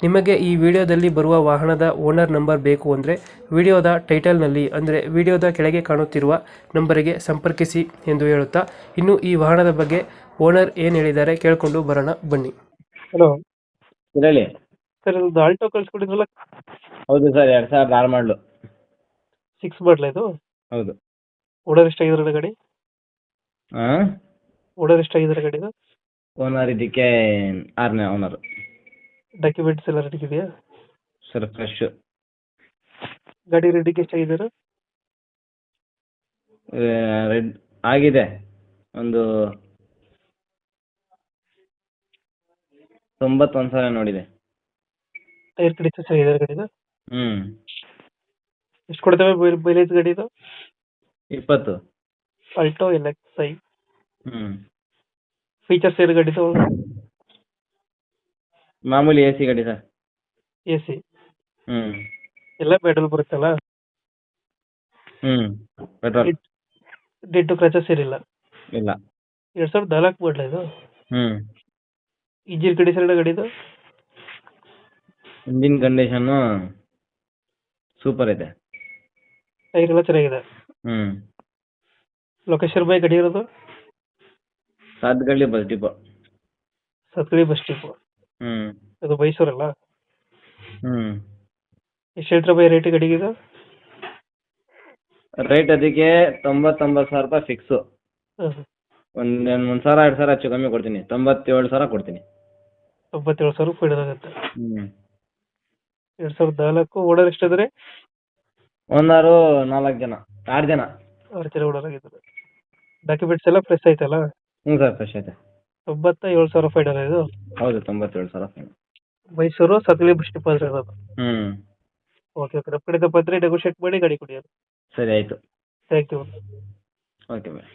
ನಿಮಗೆ ಈ ವಿಡಿಯೋದಲ್ಲಿ ಬರುವ ವಾಹನದ ಓನರ್ ನಂಬರ್ ಬೇಕು ಅಂದರೆ ವಿಡಿಯೋದ ಟೈಟಲ್ನಲ್ಲಿ ಅಂದರೆ ವಿಡಿಯೋದ ಕೆಳಗೆ ಕಾಣುತ್ತಿರುವ ನಂಬರಿಗೆ ಸಂಪರ್ಕಿಸಿ ಎಂದು ಹೇಳುತ್ತಾ ಇನ್ನು ಈ ವಾಹನದ ಬಗ್ಗೆ ಓನರ್ ಏನು ಹೇಳಿದ್ದಾರೆ ಕೇಳಿಕೊಂಡು ಬರೋಣ ಬನ್ನಿ. ಹಲೋ. ಹೇಳಿ. ಸರ್ ಇದು ಆಲ್ಟೋ ಕಳಿಸ್ಕೊಡಿದ್ರಲ್ಲ? ಹೌದು ಸರ್ ಎರಡು ಸಾವಿರದ ಆರು ಮಾಡಲು ಸಿಕ್ಸ್ ಬಾಟ್ಲ ಇದು? ಹೌದು. ಓಡರ್ ಎಷ್ಟಾಗಿದ್ರೆ ಗಾಡಿ? ಹಾಂ ಓಡರ್ ಎಷ್ಟಾಗಿದ್ರೆ ಗಾಡಿದು? ಓನರ್ ಇದಕ್ಕೆ ಆರನೇ ಓನರು ಡಾಕ್ಯುಮೆಂಟ್ಸ್ ಎಲ್ಲ ರೆಡಿ ಇದೆಯಾ? ಸರ್ ಫ್ರೆಶ್ ಗಾಡಿ ರೆಡಿಗೆ ಎಷ್ಟಾಗಿದ್ದಾರೆ ರೆಡ್ ಆಗಿದೆ. ಒಂದು ತೊಂಬತ್ತೊಂದು ಸಾವಿರ ನೋಡಿದೆ. ಟೈರ್ ಕಡೆ ಚೆನ್ನಾಗಿದ್ದಾರೆ ಗಾಡಿದು? ಹ್ಞೂ ಎಷ್ಟು ಕೊಡ್ತೇವೆ ಮೈಲೇಜ್ ಗಾಡಿದು? ಇಪ್ಪತ್ತು. ಅಲ್ಟೋ ಎಲ್ ಎಕ್ಸ್ ಐ ಹ್ಞೂ ಫೀಚರ್ಸ್ ಏನು ಗಾಡಿದು? ಮಾಮೂಲಿ ಎ ಸಿ ಗಾಡಿ ಸರ್. ಎ ಸಿ ಹ್ಞೂ ಎಲ್ಲ ಪೆಟ್ರೋಲ್ ಬರುತ್ತಲ್ಲ? ಹ್ಮ್. ಪೆಟ್ರೋಲ್ ಡಿಟ್ಟು ಕ್ರಚಸ್ ಸೇರಿಲ್ಲ ಇಲ್ಲ. ಎರಡ್ ಸಾವಿರದ ನಾಲ್ಕು ಮಾಡಲ ಇದು. ಹ್ಞೂ ಇಂಜಿನ್ ಕಂಡೀಷನ್ ಗಾಡಿದು? ಇಂಜಿನ್ ಕಂಡೀಷನ್ ಸೂಪರ್ ಇದೆ. ಟೈರ್ ಎಲ್ಲ ಚೆನ್ನಾಗಿದೆ. ಹ್ಮ್. ಲೊಕೇಶನ್ ಬೈ ಗಾಡಿ ಇರೋದು? Sathagalli bus depot Sathagalli bus depot ಹ್ಞೂ ಅದು ಮೈಸೂರಲ್ಲ? ಹ್ಮ್. ಎಷ್ಟು ಹೇಳ್ತಾರೆ ಬೈ ರೇಟ್ ಗಾಡಿಗೆ ಇದು? ರೇಟ್ ಅದಕ್ಕೆ ತೊಂಬತ್ತೊಂಬತ್ತು ಸಾವಿರ ರೂಪಾಯಿ ಫಿಕ್ಸ್ ಒಂದ್ ಒಂದ್ ಸಾವಿರ ಎರಡು ಸಾವಿರ ಹೆಚ್ಚು ಕಮ್ಮಿ ಕೊಡ್ತೀನಿ. ತೊಂಬತ್ತೇಳು ಸಾವಿರ ಕೊಡ್ತೀನಿ. ತೊಂಬತ್ತೇಳು ಸಾವಿರ ರೂಪಾಯಿ ಆಗುತ್ತೆ ಹ್ಮ್. ಎರಡ್ ಸಾವಿರದ ನಾಲ್ಕು ಓಡರ್ ಎಷ್ಟಾದ್ರೆ? ಒಂದಾರು ನಾಲ್ಕು ಜನ ಆರು ಜನ. ಆರು ಜನ ಓಡರ್ ಆಗಿದ್ದಾರೆ. ಡಾಕ್ಯುಮೆಂಟ್ಸ್ ಎಲ್ಲ ಫ್ರೆಶ್ ಐತಲ್ಲ? ಹ್ಞೂ ಸರ್ ಫ್ರೆಶ್ ಐತೆ. ತೊಂಬತ್ತ ಏಳು ಸಾವಿರ ಫೈನಲ್ ಇದು? ಹೌದು ತೊಂಬತ್ತೇಳು ಸಾವಿರ fine Mysuru Sathagalli bus depot ಅಂದ್ರೆ ಇರೋದು. ಹ್ಞೂ ಓಕೆ ಓಕೆ ನಮ್ಮ ಕಡೆಯಿಂದ ಬಂದರೆ ನೆಗೋಷಿಯೇಟ್ ಮಾಡಿ ಗಾಡಿ ಕೊಡಿ ಸರಿ ಆಯ್ತು. Thank you okay bye